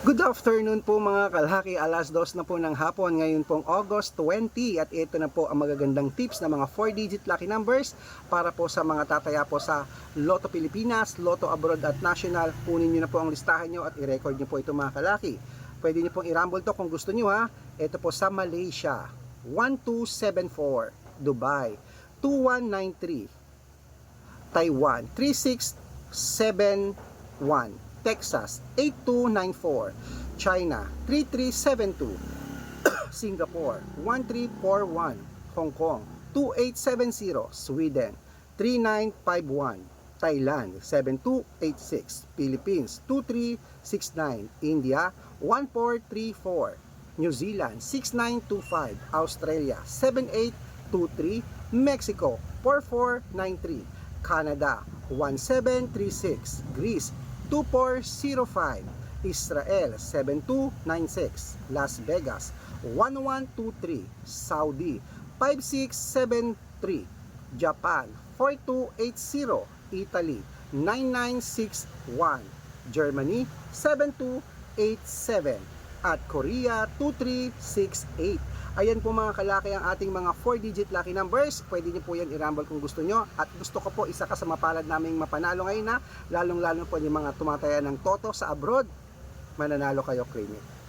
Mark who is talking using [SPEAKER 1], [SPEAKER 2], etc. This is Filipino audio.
[SPEAKER 1] Good afternoon po mga kalhaki, alas dos na po ng hapon, ngayon pong August 20 at ito na po ang magagandang tips na mga 4-digit lucky numbers para po sa mga tataya po sa Lotto Pilipinas, Lotto Abroad at National. Kunin nyo na po ang listahan nyo at i-record nyo po ito mga kalaki. Pwede nyo pong i-rumble to kung gusto nyo ha. Ito po sa Malaysia, 1274, Dubai, 2193, Taiwan 3671 Texas 8294 China 3372 Singapore 1341 Hong Kong 2870 Sweden 3951 Thailand 7286 Philippines 2369 India 1434 New Zealand 6925 Australia 7823 Mexico 4493 Canada 1736 Greece 2405 Israel 7296 Las Vegas 1123 Saudi 5673 Japan 4280 Italy 9961 Germany 7287 at Korea 2368 Ayan po mga kalaki ang ating mga 4-digit lucky numbers. Pwede niyo po yan i-rumble kung gusto nyo. At gusto ko po isa ka sa mapalad naming mapanalo ngayon na lalong-lalo po yung mga tumataya ng toto sa abroad. Mananalo kayo, it.